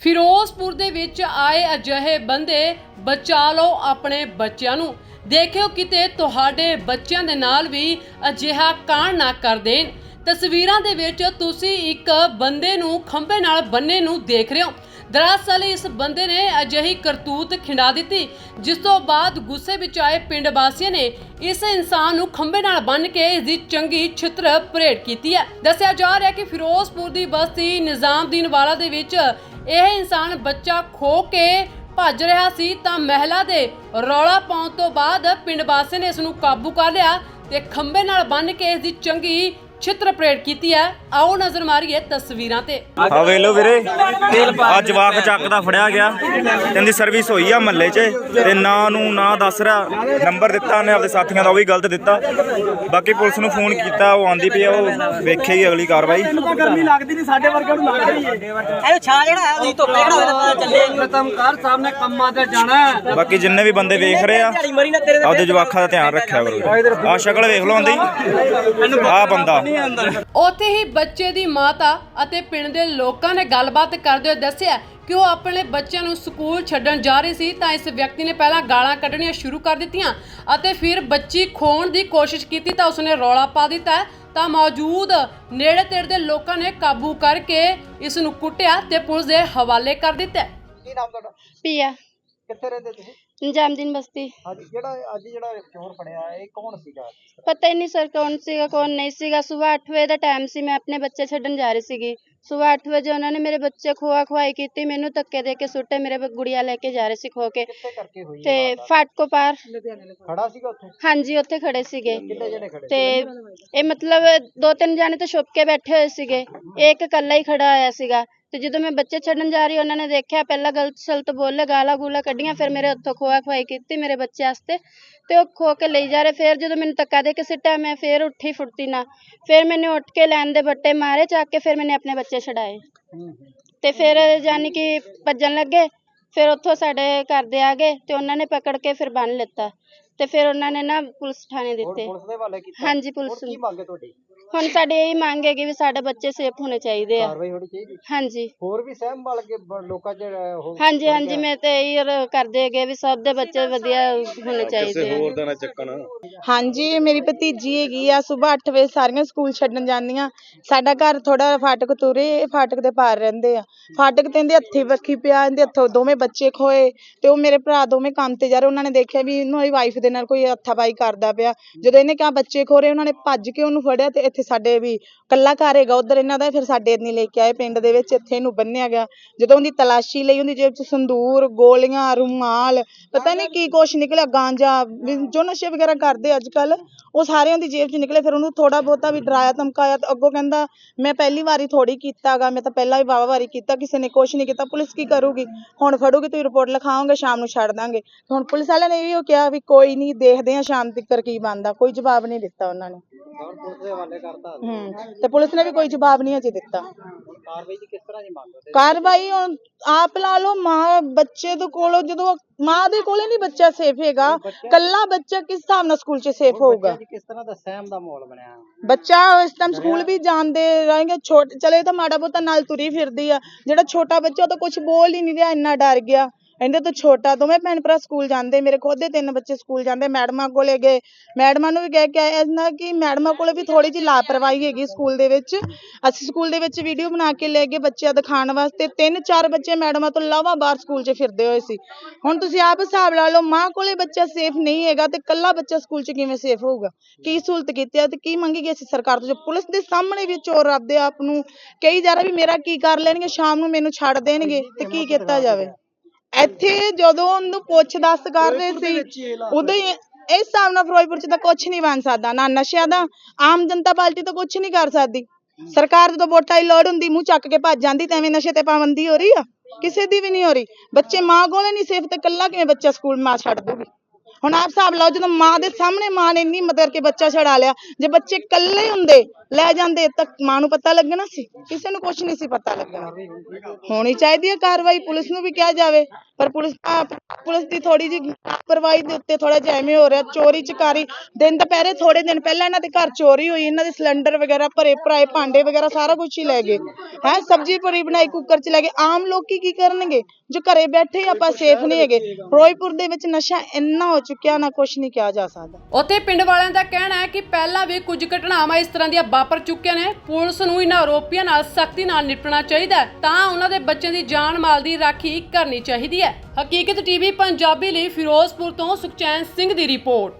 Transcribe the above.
ਫਿਰੋਜ਼ਪੁਰ ਦੇ ਵਿੱਚ ਆਏ ਅਜਿਹੇ ਬੰਦੇ ਬਚਾ ਲਓ ਆਪਣੇ ਬੱਚਿਆਂ ਨੂੰ। ਦੇਖਿਓ ਕਿਤੇ ਤੁਹਾਡੇ ਬੱਚਿਆਂ ਦੇ ਨਾਲ ਵੀ ਅਜਿਹਾ ਕਾਂਡ ਨਾ ਕਰ ਦੇਣ। ਤਸਵੀਰਾਂ ਦੇ ਵਿੱਚ ਤੁਸੀਂ ਇੱਕ ਬੰਦੇ ਨੂੰ ਖੰਭੇ ਨਾਲ ਬੰਨੇ ਨੂੰ ਦੇਖ ਰਹੇ ਹੋ। ਦਰਅਸਲ ਇਸ ਬੰਦੇ ਨੇ ਅਜਿਹੀ ਕਰਤੂਤ ਖਿੰਡਾ ਦਿੱਤੀ, ਜਿਸ ਤੋਂ ਬਾਅਦ ਗੁੱਸੇ ਵਿੱਚ ਆਏ ਪਿੰਡ ਵਾਸੀਆਂ ਨੇ ਇਸ ਇਨਸਾਨ ਨੂੰ ਖੰਭੇ ਨਾਲ ਬੰਨ੍ਹ ਕੇ ਇਸ ਦੀ ਚੰਗੀ ਛਿੱਤਰ ਪਰੇਡ ਕੀਤੀ ਹੈ। ਦੱਸਿਆ ਜਾ ਰਿਹਾ ਹੈ ਕਿ ਫਿਰੋਜ਼ਪੁਰ ਦੀ ਬਸਤੀ ਨਿਜ਼ਾਮਦੀਨ ਵਾਲਾ ਦੇ ਵਿੱਚ ਇਹ ਇਨਸਾਨ ਬੱਚਾ ਖੋ ਕੇ ਭੱਜ ਰਿਹਾ ਸੀ ਤਾਂ ਮਹਿਲਾ ਦੇ ਰੌਲਾ ਪਾਉਣ ਤੋਂ ਬਾਅਦ ਪਿੰਡ ਵਾਸੀਆਂ ਨੇ ਇਸ ਨੂੰ ਕਾਬੂ ਕਰ ਲਿਆ ਤੇ ਖੰਭੇ ਨਾਲ ਬੰਨ੍ਹ ਕੇ ਇਸ ਦੀ ਚੰਗੀ ਛਿੱਤਰ ਪਰੇਡ ਕੀਤੀ ਹੈ ਆਓ ਨਜ਼ਰ ਮਾਰੀਏ ਤਸਵੀਰਾਂ ਤੇ। ਆ ਵੇਖ ਲਓ ਵੀਰੇ ਆ ਜਵਾਕ ਚੱਕ ਦਾ ਫੜਿਆ ਗਿਆ। ਕਹਿੰਦੀ ਸਰਵਿਸ ਹੋਈ ਆ ਮਹੱਲੇ 'ਚ ਤੇ ਨਾ ਨੂੰ ਨਾ ਦੱਸ ਰਿਹਾ। ਨੰਬਰ ਦਿੱਤਾ ਉਹਨੇ ਆਪਦੇ ਸਾਥੀਆਂ ਦਾ ਉਹ ਵੀ ਗਲਤ ਦਿੱਤਾ। ਬਾਕੀ ਪੁਲਿਸ ਨੂੰ ਫੋਨ ਕੀਤਾ ਉਹ ਆਂਦੀ ਪਈ ਆ ਉਹ ਵੇਖੇਗੀ ਅਗਲੀ ਕਾਰਵਾਈ। ਗਰਮੀ ਲੱਗਦੀ ਨਹੀਂ ਸਾਡੇ ਵਰਗਿਆਂ ਨੂੰ ਲੱਗਦੀ ਹੈ ਇਹ ਛਾ ਜਿਹੜਾ ਹੈ ਉਹਦੀ ਧੁੱਪ ਤਾਂ ਪਤਾ ਚੱਲੇ ਖਤਮਕਾਰ ਸਾਹਿਬ ਨੇ ਕੰਮਾਂ ਤੇ ਜਾਣਾ। ਬਾਕੀ ਜਿੰਨੇ ਵੀ ਬੰਦੇ ਵੇਖ ਰਹੇ ਆ ਨਾ ਆਪਦੇ ਜਵਾਕਾਂ ਦਾ ਧਿਆਨ ਰੱਖਿਆ ਕਰੋ ਆ ਸ਼ਕਲ ਵੇਖ ਲਓ ਆਂਦੀ। ਆ ਬੰਦਾ। ਉੱਥੇ ਹੀ ਬੱਚੇ ਦੀ ਮਾਤਾ ਅਤੇ ਪਿੰਡ ਦੇ ਲੋਕਾਂ ਨੇ ਗੱਲਬਾਤ ਕਰਦੇ ਹੋਏ ਦੱਸਿਆ ਕਿ ਉਹ ਆਪਣੇ ਬੱਚਿਆਂ ਨੂੰ ਸਕੂਲ ਛੱਡਣ ਜਾ ਰਹੀ ਸੀ ਤਾਂ ਇਸ ਵਿਅਕਤੀ ਨੇ ਪਹਿਲਾਂ ਗਾਲਾਂ ਕੱਢਣੀਆਂ ਸ਼ੁਰੂ ਕਰ ਦਿੱਤੀਆਂ ਅਤੇ ਫਿਰ ਬੱਚੀ ਖੋਣ ਦੀ ਕੋਸ਼ਿਸ਼ ਕੀਤੀ ਤਾਂ ਉਸਨੇ ਰੌਲਾ ਪਾ ਦਿੱਤਾ ਤਾਂ ਮੌਜੂਦ ਨੇੜੇ ਤੇੜੇ ਦੇ ਲੋਕਾਂ ਨੇ ਕਾਬੂ ਕਰਕੇ ਇਸ ਨੂੰ ਕੁੱਟਿਆ ਤੇ ਪੁਲਿਸ ਦੇ ਹਵਾਲੇ ਕਰ ਦਿੱਤਾ। ਕੀ ਨਾਮ ਤੁਹਾਡਾ? ਪੀਆ ਕਿੱਥੇ ਰਹਿੰਦੇ ਤੁਸੀਂ? ਨਿਜ਼ਾਮਦੀਨ ਬਸਤੀ ਅੱਜ ਜਿਹੜਾ ਅੱਜ ਜਿਹੜਾ ਚੋਰ ਫੜਿਆ ਇਹ ਕੌਣ ਸੀਗਾ? ਪਤਾ ਹੀ ਨਹੀਂ ਸਰ ਕੌਣ ਸੀਗਾ ਕੌਣ ਨਹੀਂ ਸੀਗਾ। ਸਵੇਰ 8 ਵਜੇ ਦਾ ਟਾਈਮ ਸੀ ਮੈਂ ਆਪਣੇ ਬੱਚੇ ਛੱਡਣ ਜਾ ਰਹੀ ਸੀਗੀ। ਸਵੇਰ 8 ਵਜੇ ਉਹਨਾਂ ਨੇ ਮੇਰੇ ਬੱਚੇ ਖੋਆ ਖਵਾਈ ਕੀਤੀ ਮੈਨੂੰ ਧੱਕੇ ਦੇ ਕੇ ਸੁੱਟੇ ਮੇਰੇ ਬ- ਗੁੜੀਆ ਲੈ ਕੇ ਜਾ ਰਹੇ ਸੀ ਖੋ ਕੇ। ਕਿੱਥੇ ਕਰਕੇ ਹੋਈ ਤੇ ਫਾਟਕੋ ਪਾਰ। ਖੜਾ ਸੀਗਾ ਉੱਥੇ? ਹਾਂਜੀ ਉੱਥੇ ਖੜੇ ਸੀਗੇ। ਕਿੰਨੇ ਜਣੇ ਖੜੇ ਤੇ ਇਹ ਮਤਲਬ ਦੋ ਤਿੰਨ ਜਾਣੇ ਤਾਂ ਛੁਪ ਕੇ ਬੈਠੇ ਹੋਏ ਸੀਗੇ। ਇਹ ਇੱਕ ਇਕੱਲਾ ਹੀ ਖੜਾ ਹੋਇਆ ਸੀਗਾ। ਤੇ ਜਦੋਂ ਮੈਂ ਬੱਚੇ ਛੱਡਣ ਜਾ ਰਹੀ ਉਹਨਾਂ ਨੇ ਦੇਖਿਆ ਪਹਿਲਾਂ ਗਲਤ ਸਲਤ ਬੋਲੇ ਗਾਲਾਂ ਗੂਲਾਂ ਕੱਢੀਆਂ ਫਿਰ ਮੇਰੇ ਹੱਥੋਂ ਖੋਆ ਖਵਾਈ ਕੀਤੀ ਮੇਰੇ ਬੱਚੇ ਵਾਸਤੇ ਤੇ ਉਹ ਖੋ ਕੇ ਲਈ ਜਾ ਰਹੇ। ਫਿਰ ਜਦੋਂ ਮੈਨੂੰ ਧੱਕਾ ਦੇ ਕੇ ਸਿੱਟਿਆ ਮੈਂ ਫਿਰ ਉੱਠੀ ਫੁਰਤੀ ਨਾ ਫਿਰ ਮੈंने ਉੱਠ ਕੇ ਲੈਣ ਦੇ ਬੱਟੇ ਮਾਰੇ ਚੱਕ ਕੇ ਫਿਰ ਮੈंने ਆਪਣੇ ਬੱਚੇ ਛਡਾਏ। ਤੇ ਫਿਰ ਜਾਨੀ ਕਿ ਭੱਜਣ ਲੱਗੇ ਫਿਰ ਉੱਥੋਂ ਸਾਡੇ ਘਰ ਦੇ ਆ ਗਏ ਤੇ ਉਹਨਾਂ ਨੇ ਪਕੜ ਕੇ ਫਿਰ ਬੰਨ ਲਿੱਤਾ। ਤੇ ਫਿਰ ਉਹਨਾਂ ਨੇ ਨਾ ਪੁਲਿਸ ਥਾਣੇ ਦਿੱਤੇ। ਹਾਂਜੀ ਪੁਲਿਸ ਕੀ ਮੰਗੇ ਤੁਹਾਡੀ? ਹੁਣ ਸਾਡੀ ਇਹੀ ਮੰਗ ਹੈਗੀ ਵੀ ਸਾਡੇ ਬੱਚੇ ਸੇਫ ਹੋਣੇ ਚਾਹੀਦੇ ਆ। ਕਾਰਵਾਈ ਹੋਣੀ ਚਾਹੀਦੀ। ਹਾਂਜੀ। ਹੋਰ ਵੀ ਸਹਿਮ ਵਾਲ ਕੇ ਬ- ਲੋਕਾਂ ਚ ਹਾਂਜੀ ਹਾਂਜੀ ਮੈਂ ਤੇ ਇਹੀ ਕਰਦੇ ਹੈਗੇ ਵੀ ਸਭ ਦੇ ਬੱਚੇ ਵਧੀਆ ਹੋਣੇ ਚਾਹੀਦੇ ਆ। ਹਾਂਜੀ ਮੇਰੀ ਭਤੀਜੀ ਹੈਗੀ ਆ ਸਵੇਰ 8 ਵਜੇ ਸਾਰੀਆਂ ਸਕੂਲ ਛੱਡਣ ਜਾਂਦੀਆਂ। ਸਾਡਾ ਘਰ ਥੋੜਾ ਫਾਟਕ ਤੁਰੇ ਇਹ ਫਾਟਕ ਦੇ ਪਾਰ ਰਹਿੰਦੇ ਆ। ਫਾਟਕ ਤੇ ਇਹਦੇ ਹੱਥੀ ਵੱਖੀ ਪਿਆ ਇਹਦੇ ਹੱਥੋਂ ਦੋਵੇਂ ਬੱਚੇ ਖੋਏ ਤੇ ਉਹ ਮੇਰੇ ਭਰਾ ਦੋਵੇਂ ਕੰਮ ਤੇ ਜਾ ਰਹੇ। ਉਹਨਾਂ ਨੇ ਦੇਖਿਆ ਵੀ ਇਹਨੂੰ ਇਹ ਵਾਈਫ ਦੇ ਨਾਲ ਕੋਈ ਹੱਥਾਪਾਈ ਕਰਦਾ ਪਿਆ। ਜਦੋਂ ਇਹਨੇ ਕਿਹਾ ਬੱਚੇ ਖੋ ਰਹੇ ਉਹਨਾਂ ਨੇ ਭੱਜ ਕੇ ਉਹਨੂੰ ਫੜਿਆ ਤੇ ਇੱਥੇ ਸਾਡੇ ਵੀ ਕੱਲਾ ਘਰ ਹੈਗਾ, ਉਧਰ ਇਹਨਾਂ ਦਾ, ਫਿਰ ਸਾਡੇ ਨਹੀਂ ਲੈ ਕੇ ਆਏ ਪਿੰਡ ਦੇ ਵਿੱਚ, ਇੱਥੇ ਇਹਨੂੰ ਬੰਨਿਆ ਗਿਆ। ਜਦੋਂ ਉਹਦੀ ਤਲਾਸ਼ੀ ਲਈ ਉਹਦੀ ਜੇਬ 'ਚ ਸੰਦੂਰ, ਗੋਲੀਆਂ, ਰੁਮਾਲ, ਪਤਾ ਨਹੀਂ ਕੀ ਕੁਛ ਨਿਕਲਿਆ, ਗਾਂਜਾ ਜੋ ਨਸ਼ੇ ਵਗੈਰਾ ਕਰਦੇ ਅੱਜ ਕੱਲ ਉਹ ਸਾਰਿਆਂ ਦੀ ਜੇਬ 'ਚ ਨਿਕਲੇ, ਫਿਰ ਉਹਨੂੰ ਥੋੜਾ ਬਹੁਤਾ ਵੀ ਡਰਾਇਆ, ਧਮਕਾਇਆ, ਤੇ ਅੱਗੋਂ ਕਹਿੰਦਾ, ਮੈਂ ਪਹਿਲੀ ਵਾਰੀ ਥੋੜੀ ਕੀਤਾਗਾ, ਮੈਂ ਤਾਂ ਪਹਿਲਾਂ ਵੀ ਵਾਵਾ ਵਾਰੀ ਕੀਤਾ, ਕਿਸੇ ਨੇ ਕੁਛ ਨਹੀਂ ਕੀਤਾ, ਪੁਲਿਸ ਕੀ ਕਰੂਗੀ? ਹੁਣ ਫੜੂਗੀ, ਤੁਸੀਂ ਰਿਪੋਰਟ ਲਿਖਾਓਗੇ, ਸ਼ਾਮ ਨੂੰ ਛੱਡ ਦਾਂਗੇ। ਹੁਣ ਪੁਲਿਸ ਵਾਲਿਆਂ ਨੇ ਇਹ ਕਿਹਾ ਵੀ ਕੋਈ ਨਹੀਂ, ਦੇਖਦੇ ਆ ਸ਼ਾਮ ਤੱਕ ਕੀ ਬਣਦਾ, ਕੋਈ ਜਵਾਬ ਨਹੀਂ ਦਿੱਤਾ ਉਹਨਾਂ ਨੇ। ਕਰਤਾ ਹੂੰ ਤੇ ਪੁਲਿਸ ਨੇ ਵੀ ਕੋਈ ਜਵਾਬ ਨਹੀਂ ਅਜੇ ਦਿੱਤਾ। ਕਾਰਵਾਈ ਦੀ ਕਿਸ ਤਰ੍ਹਾਂ ਦੀ ਮੰਗ ਕਰਦੇ? ਕਾਰਵਾਈ ਹੁਣ ਆਪ ਲਾ ਲਓ ਮਾਂ ਬੱਚੇ ਦੇ ਕੋਲੋਂ ਜਦੋਂ ਮਾਂ ਦੇ ਕੋਲੇ ਨਹੀਂ ਬੱਚਾ ਸੇਫ ਹੈਗਾ ਕੱਲਾ ਬੱਚਾ ਕਿਸ ਹਿਸਾਬ ਨਾਲ ਸਕੂਲ 'ਚ ਸੇਫ ਹੋਊਗਾ? ਜੀ ਕਿਸ ਤਰ੍ਹਾਂ ਦਾ ਸਹਿਮ ਦਾ ਮਾਹੌਲ ਬਣਿਆ? ਬੱਚਾ ਇਸ ਟਾਈਮ ਸਕੂਲ ਵੀ ਜਾਂਦੇ ਰਹੇਗੇ ਛੋਟੇ ਚਲੇ ਤਾਂ ਮਾੜਾ ਬਹੁਤਾ ਨਾਲ ਤੁਰੀ ਫਿਰਦੀ ਆ। ਜਿਹੜਾ ਛੋਟਾ ਬੱਚਾ ਉਹ ਤਾਂ ਕੁਝ ਬੋਲ ਹੀ ਨਹੀਂ ਰਿਹਾ ਇੰਨਾ ਡਰ ਗਿਆ। ਇਹਦੇ ਤੋਂ ਛੋਟਾ ਦੋਵੇਂ ਭੈਣ ਭਰਾ ਸਕੂਲ ਜਾਂਦੇ, ਮੇਰੇ ਖੁਦ ਦੇ ਤਿੰਨ ਬੱਚੇ ਸਕੂਲ ਜਾਂਦੇ, ਮੈਡਮਾਂ ਕੋਲੇ ਗਏ। ਮੈਡਮਾਂ ਨੂੰ ਵੀ ਕਹਿ ਕੇ ਆਏ ਇਹਨਾਂ ਕਿ ਮੈਡਮਾਂ ਕੋਲੇ ਵੀ ਥੋੜੀ ਜਿਹੀ ਲਾਪਰਵਾਹੀ ਹੈਗੀ ਸਕੂਲ ਦੇ ਵਿੱਚ। ਅਸੀਂ ਸਕੂਲ ਦੇ ਵਿੱਚ ਵੀਡੀਓ ਬਣਾ ਕੇ ਲੈ ਗਏ ਬੱਚਿਆਂ ਦਿਖਾਉਣ ਵਾਸਤੇ। ਤਿੰਨ ਚਾਰ ਬੱਚੇ ਮੈਡਮਾਂ ਤੋਂ ਇਲਾਵਾ ਬਾਹਰ ਸਕੂਲ 'ਚ ਫਿਰਦੇ ਹੋਏ ਸੀ। ਹੁਣ ਤੁਸੀਂ ਆਪ ਹਿਸਾਬ ਲਾ ਲਓ, ਮਾਂ ਕੋਲੇ ਬੱਚਾ ਸੇਫ ਨਹੀਂ ਹੈਗਾ ਤੇ ਕੱਲਾ ਬੱਚਾ ਸਕੂਲ 'ਚ ਕਿਵੇਂ ਸੇਫ ਹੋਊਗਾ? ਕੀ ਸਹੂਲਤ ਕੀਤੀ ਹੈ ਤੇ ਕੀ ਮੰਗੇਗੀ ਅਸੀਂ ਸਰਕਾਰ ਤੋਂ? ਜੋ ਪੁਲਿਸ ਦੇ ਸਾਹਮਣੇ ਵੀ ਚੋਰ ਆਪਦੇ ਆਪ ਨੂੰ ਕਹੀ ਜਾ ਰਿਹਾ ਵੀ ਮੇਰਾ ਕੀ ਕਰ ਲੈਣਗੇ, ਸ਼ਾਮ ਨੂੰ ਮੈਨੂੰ ਛੱਡ ਦੇਣਗੇ ਤੇ ਕੀ ਕੀਤਾ ਜਾਵੇ? ਇੱਥੇ ਜਦੋਂ ਉਹਨੂੰ ਪੁੱਛ ਦੱਸ ਕਰ ਰਹੇ ਸੀ ਉਦੋਂ ਹੀ ਇਸ ਹਿਸਾਬ ਨਾਲ ਫਿਰੋਜ਼ਪੁਰ ਚ ਤਾਂ ਕੁਝ ਨਹੀਂ ਬਣ ਸਕਦਾ ਨਾ ਨਸ਼ਿਆਂ ਦਾ ਆਮ ਜਨਤਾ ਪਾਰਟੀ ਤਾਂ ਕੁਝ ਨਹੀਂ ਕਰ ਸਕਦੀ। ਸਰਕਾਰ ਜਦੋਂ ਵੋਟਾਂ ਦੀ ਲੋੜ ਹੁੰਦੀ ਮੂੰਹ ਚੱਕ ਕੇ ਭੱਜ ਜਾਂਦੀ ਤੇ ਐਵੇਂ ਨਸ਼ੇ ਤੇ ਪਾਬੰਦੀ ਹੋ ਰਹੀ ਆ? ਕਿਸੇ ਦੀ ਵੀ ਨਹੀਂ ਹੋ ਰਹੀ। ਬੱਚੇ ਮਾਂ ਕੋਲੇ ਨਹੀਂ ਸੇਫ ਤੇ ਕੱਲਾ ਕਿਵੇਂ ਬੱਚਾ ਸਕੂਲ ਮਾਂ ਛੱਡ ਦੂਗੀ? ਹੁਣ ਆਪ ਹਿਸਾਬ ਲਾਓ ਜਦੋਂ ਮਾਂ ਦੇ ਸਾਹਮਣੇ ਮਾਂ ਨੇ ਇੰਨੀ ਮਦਦ ਕਰਕੇ ਬੱਚਾ ਛਡਾ ਲਿਆ ਜੇ ਬੱਚੇ ਇਕੱਲੇ ਹੁੰਦੇ ਲੈ ਜਾਂਦੇ, ਤਾਂ ਮਾਂ ਨੂੰ ਪਤਾ ਲੱਗਣਾ ਸੀ। ਕਿਸੇ ਨੂੰ ਕੁਝ ਨਹੀਂ ਸੀ ਪਤਾ ਲੱਗਣਾ। ਹੋਣੀ ਚਾਹੀਦੀ ਹੈ ਕਾਰਵਾਈ, ਪੁਲਿਸ ਨੂੰ ਵੀ ਕਿਹਾ ਜਾਵੇ। ਪਰ ਪੁਲਿਸ ਪੁਲਿਸ ਦੀ ਥੋੜੀ ਜਿਹੀ ਲਾਪਰਵਾਹੀ ਦੇ ਉੱਤੇ ਥੋੜਾ ਜਿਹਾ ਐਵੇਂ ਹੋ ਰਿਹਾ, ਚੋਰੀ ਚਕਾਰੀ। ਦਿਨ ਦੁਪਹਿਰੇ ਥੋੜੇ ਦਿਨ ਪਹਿਲਾਂ ਇਹਨਾਂ ਦੇ ਘਰ ਚੋਰੀ ਹੋਈ, ਇਹਨਾਂ ਦੇ ਸਿਲੰਡਰ ਵਗੈਰਾ ਭਰੇ, ਭਰਾਏ ਭਾਂਡੇ ਵਗੈਰਾ ਸਾਰਾ ਕੁਝ ਹੀ ਲੈ ਗਏ। ਹੈ, ਸਬਜ਼ੀ ਪੂਰੀ ਬਣਾਈ, ਕੁੱਕਰ ਚ ਲੈ ਗਏ। ਆਮ ਲੋਕੀ ਕੀ ਕਰਨਗੇ? ਜੋ ਘਰੇ ਬੈਠੇ ਆਪਾਂ ਸੇਫ ਨਹੀਂ ਹੈਗੇ। ਫਿਰੋਜ਼ਪੁਰ ਦੇ ਵਿੱਚ ਨਸ਼ਾ ਇੰਨਾ ਹੋ ਚੁੱਕਿਆ, ਨਾ ਕੁਝ ਨਹੀਂ ਕਿਹਾ ਜਾ ਸਕਦਾ। ਉੱਥੇ ਪਿੰਡ ਵਾਲਿਆਂ ਦਾ ਕਹਿਣਾ ਹੈ ਕਿ ਪਹਿਲਾਂ ਵੀ ਕੁਝ ਘਟਨਾਵਾਂ ਇਸ ਤਰ੍ਹਾਂ ਦੀਆਂ ਵਾਪਰ ਚੁੱਕੀਆਂ ਨੇ। ਪੁਲਿਸ ਨੂੰ ਇਹਨਾਂ ਆਰੋਪੀਆਂ ਨਾਲ ਸਖਤੀ ਨਾਲ ਨਿਪਟਣਾ ਚਾਹੀਦਾ ਹੈ। ਤਾਂ ਉਹਨਾਂ ਦੇ ਬੱਚਿਆਂ ਦੀ ਜਾਨ ਮਾਲ ਦੀ ਰਾਖੀ ਕਰਨੀ ਚਾਹੀਦੀ ਹੈ। ਹਕੀਕਤ ਟੀਵੀ ਪੰਜਾਬੀ ਲਈ ਫਿਰੋਜ਼ਪੁਰ ਤੋਂ ਸੁਖਚੈਨ ਸਿੰਘ ਦੀ ਰਿਪੋਰਟ।